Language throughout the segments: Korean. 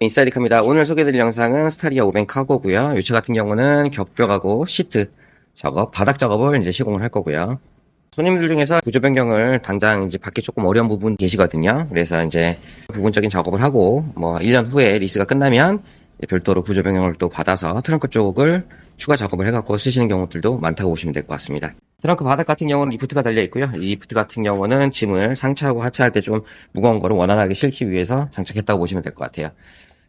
인사이드카입니다. 오늘 소개해드릴 영상은 스타리아 500 카고고요. 이차 같은 경우는 격벽하고 시트 작업, 바닥 작업을 이제 시공을 할 거고요. 손님들 중에서 구조 변경을 당장 이제 받기 조금 어려운 부분 계시거든요. 그래서 이제 부분적인 작업을 하고 뭐 1년 후에 리스가 끝나면 별도로 구조 변경을 또 받아서 트렁크 쪽을 추가 작업을 해갖고 쓰시는 경우들도 많다고 보시면 될 것 같습니다. 트렁크 바닥 같은 경우는 리프트가 달려 있고요. 이 리프트 같은 경우는 짐을 상차하고 하차할 때 좀 무거운 거를 원활하게 실기 위해서 장착했다고 보시면 될 것 같아요.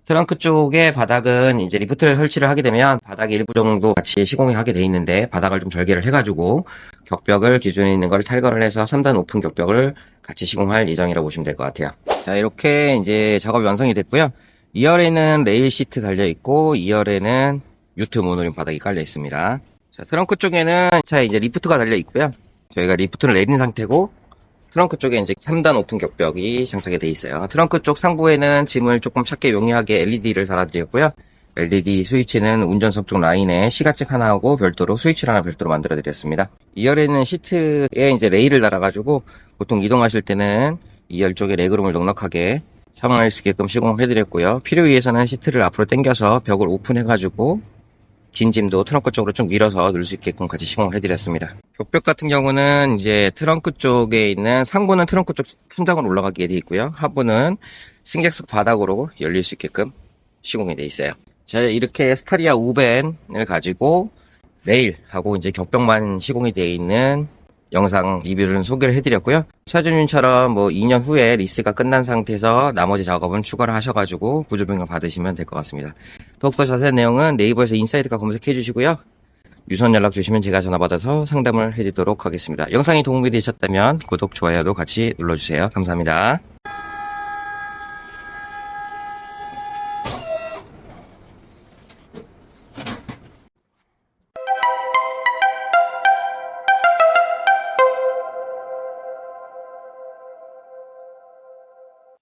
트렁크 쪽의 바닥은 이제 리프트를 설치를 하게 되면 바닥이 일부 정도 같이 시공이 하게 돼 있는데 바닥을 좀 절개를 해가지고 격벽을 기존에 있는 걸 탈거를 해서 3단 오픈 격벽을 같이 시공할 예정이라고 보시면 될 것 같아요. 자 이렇게 이제 작업이 완성이 됐고요. 2열에는 레일 시트 달려 있고 2열에는 유트 모노린 바닥이 깔려 있습니다. 자 트렁크 쪽에는 차 이제 리프트가 달려 있고요. 저희가 리프트를 내린 상태고 트렁크 쪽에 이제 3단 오픈 격벽이 장착이 돼 있어요. 트렁크 쪽 상부에는 짐을 조금 찾게 용이하게 LED를 달아드렸고요. LED 스위치는 운전석 쪽 라인에 시가책 하나하고 별도로 스위치를 하나 별도로 만들어 드렸습니다. 2열에는 시트에 이제 레일을 달아가지고 보통 이동하실 때는 2열 쪽에 레그룸을 넉넉하게 사용할 수 있게끔 시공을 해드렸고요. 필요에 의해서는 시트를 앞으로 당겨서 벽을 오픈해가지고 긴 짐도 트렁크 쪽으로 좀 밀어서 넣을 수 있게끔 같이 시공을 해드렸습니다. 격벽 같은 경우는 이제 트렁크 쪽에 있는 상부는 트렁크 쪽 천장으로 올라가게 되어 있고요. 하부는 승객석 바닥으로 열릴 수 있게끔 시공이 되어 있어요. 자, 이렇게 스타리아 우벤을 가지고 레일하고 이제 격벽만 시공이 되어 있는 영상 리뷰를 소개를 해드렸고요. 차주님처럼 뭐 2년 후에 리스가 끝난 상태에서 나머지 작업은 추가를 하셔가지고 구조변경 받으시면 될 것 같습니다. 더욱더 자세한 내용은 네이버에서 인사이드가 검색해 주시고요. 유선 연락 주시면 제가 전화 받아서 상담을 해드리도록 하겠습니다. 영상이 도움이 되셨다면 구독, 좋아요도 같이 눌러주세요. 감사합니다.